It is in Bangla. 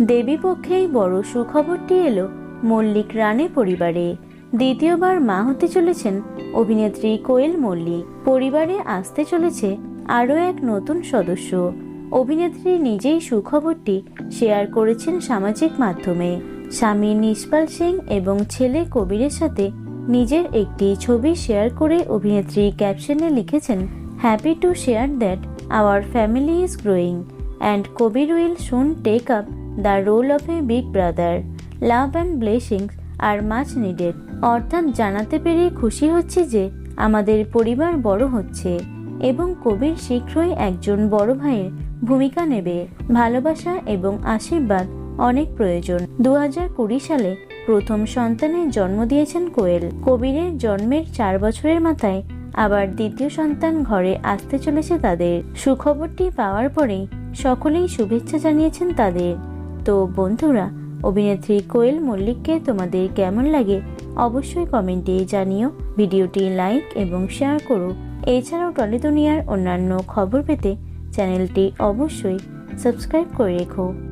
দেবীপক্ষেই বড় সুখবরটি এলো মল্লিক রানে পরিবারে। দ্বিতীয়বার মা হতে চলেছেন অভিনেত্রী কোয়েল মল্লিক। পরিবারে আসতে চলেছে আরও এক নতুন সদস্য। অভিনেত্রী নিজেই সুখবরটি শেয়ার করেছেন সামাজিক মাধ্যমে। স্বামী নিষ্পাল সিং এবং ছেলে কবিরের সাথে নিজের একটি ছবি শেয়ার করে অভিনেত্রী ক্যাপশনে লিখেছেন, happy to share that our family is growing and Kabir will soon take up the role of a big brother love and blessings are much needed অর্থাৎ জানাতে পেরে খুশি হচ্ছে যে আমাদের পরিবার বড় হচ্ছে এবং কবির শীঘ্রই একজন বড় ভাইয়ের ভূমিকা নেবে। ভালোবাসা এবং আশীর্বাদ অনেক প্রয়োজন। দু সালে প্রথম সন্তানের জন্ম দিয়েছেন কোয়েল। কবিরের জন্মের চার বছরের মাথায় আবার দ্বিতীয় সন্তান ঘরে আসতে চলেছে তাদের। সুখবরটি পাওয়ার পরেই সকলেই শুভেচ্ছা জানিয়েছেন তাদের। তো বন্ধুরা, অভিনেত্রী কোয়েল মল্লিককে তোমাদের কেমন লাগে অবশ্যই কমেন্টে জানিও, ভিডিওটি লাইক এবং শেয়ার করো। এছাড়াও টলি দুনিয়ার অন্যান্য খবর পেতে চ্যানেলটি অবশ্যই সাবস্ক্রাইব করে রেখো।